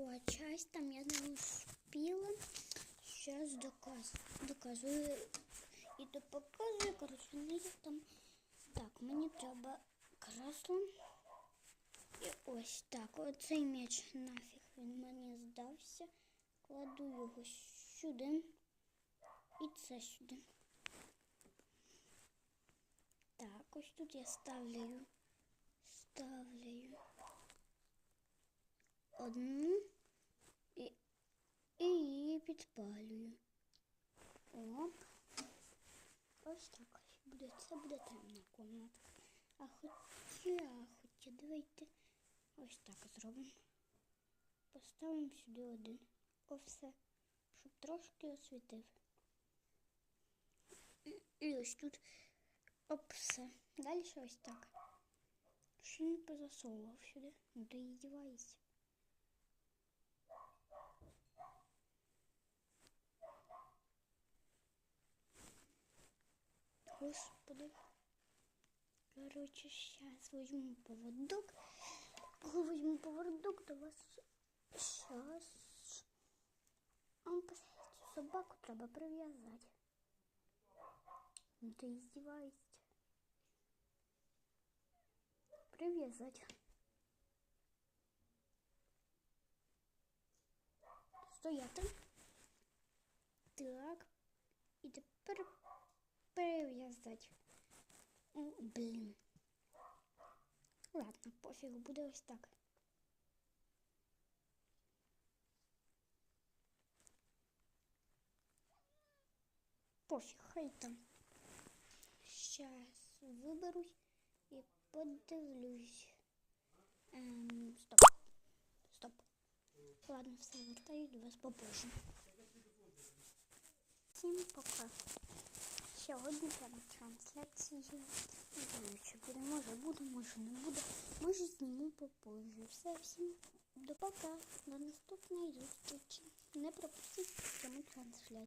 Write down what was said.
пройшла часть, там я не успіла. Зараз доказ, доказую і то показую, коротше, не я там. Так, мені треба кресло. І ось так. Оцей м'яч нафіг він мені здався. Кладу його сюди. І це сюди. Так, ось тут я ставлю. Ставлю одну і, і її підпалюю. Оп. Ось так ось буде. Це буде темна кімната. А хоча, хоча, давайте ось так зробимо. Поставимо сюди один. О, все. Щоб трошки освітив. І, і ось тут оп, все. Далі ось так. Що він позасовував сюди? Ну ти іздіваєшся. Господи. Короче, сейчас возьму поводок. Возьму поводок, то вас сейчас. А цю собаку треба прив'язати. Ну ти издеваешься. Прив'язати. Стояти. Так. І тепер прив'язати. О, Блін. Ладно, пофіг, буде ось так. Пофіг, хай там. Щас виберусь і подивлюсь. Ем, стоп. Стоп. Ладно, все, вертаю до вас попозже. Всім пока. Сьогодні прямо трансляції. Не знаю, чи буде, може буде, може не буде. Може зніму попозже. Все, всім до пока. До наступної зустрічі. Не пропустіть пряму трансляцію.